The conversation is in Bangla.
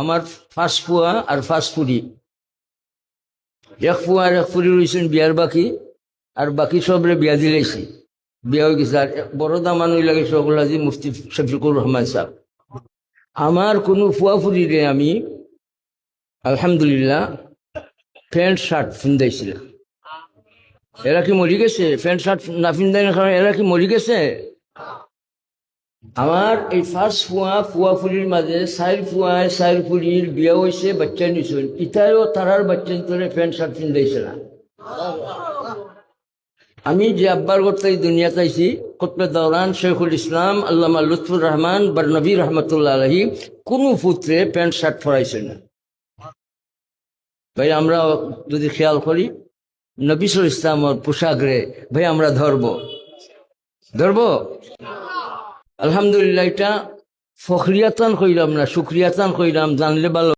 আমার ফার্স্ট ফুয়া আর ফার্স্ট ফুরি এক ফুয়া আর এক ফুরি রয়েছেন বিয়ার বাকি, আর বাকি সবরে বিয়া দিলেছি বিয়া হয়ে গেছে, আর বড় দামান হয়ে লাগে যে মুফতি শফিকুর রহমান সাহেব। আমার কোনো ফুয়া ফুরিরে আমি, আলহামদুলিল্লাহ, প্যান্ট, শার্ট ফিন্দাইছিলাম এরা কি মরি গেছে? প্যান্ট, শার্ট না ফিন্দাই না কারণ এরা কি মরি গেছে? আমার এই ফার্স্ট ফুয়া ফুয়া ফুলির মাঝে সাইর ফুয়ায় সাইর ফুলির বিয়া হয়েছে বাচ্চা নিছেন ইতারও তারার বাচ্চা তোরে প্যান্ট, শার্ট ফিন্দাইছে না আমি যে আব্বার করতে এই দুনিয়াতে আইছি কতবে দৌরান শেখুল ইসলাম, আল্লামা লুৎফুর রহমান বরনবী রহমতুল্লাহ আলহী কোনো পুত্রে প্যান্ট, শার্ট পরাইছে না। ভাই, আমরা যদি খেয়াল করি নবিসুল ইসলামর পোশাক রে ভাই, আমরা ধরব। ধরব? আলহামদুলিল্লাহ এটা ফখরিয়াতান কইলাম না শুক্রিয়াতান কইলাম জানলে ভালো